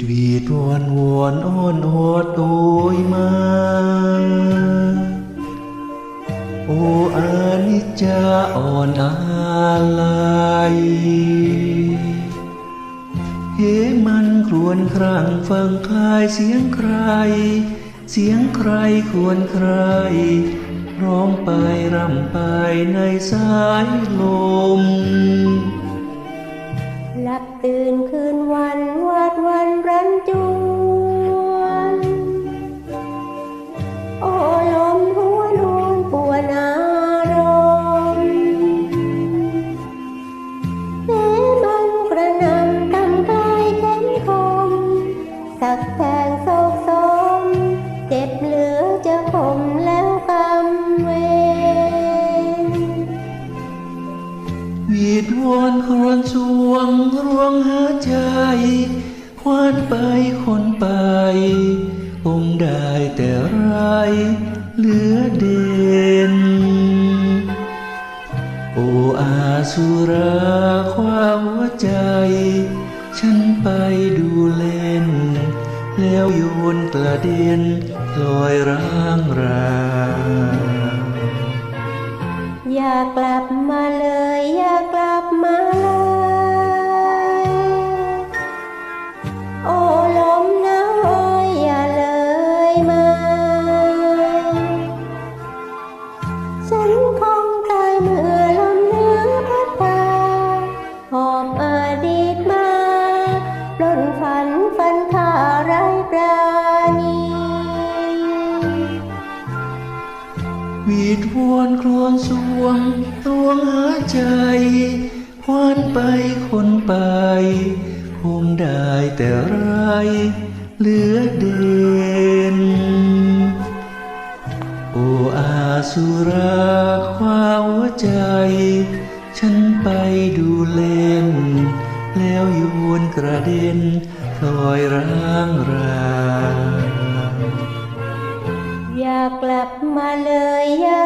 ดวีดวอนวอนอ้อนโอดโอยมา โออานิจาอ่อนอะไรเฮมันครวญครางฟังคลายเสียงใคร เสียงใครควรใคร ร้องไปรำไปในสายลม หลับตื่นคืนวันวาดวันรันจวนโอ้ลมหัวนวนปวนอารมณ์แม้มันกระหนำทำกายเข้มคมสักแท ครวญสวงรวงหาใจควานไปคนไปคงได้แต่ไรเหลือเด่น โออาสุราความหัวใจ ฉันไปดูเล่น แล้วโยนกระเด็นลอยร่างรางอยากกลับมาเลยอยากกลับมา วีดวนครวญสวงรวงหาใจควานไปคนไป คงได้แต่ไรเหลือเด่นโออาสุราควาหัวใจ ฉันไปดูเล่น แล้วโยนกระเด็นลอยร่างราากลับมาเลยยา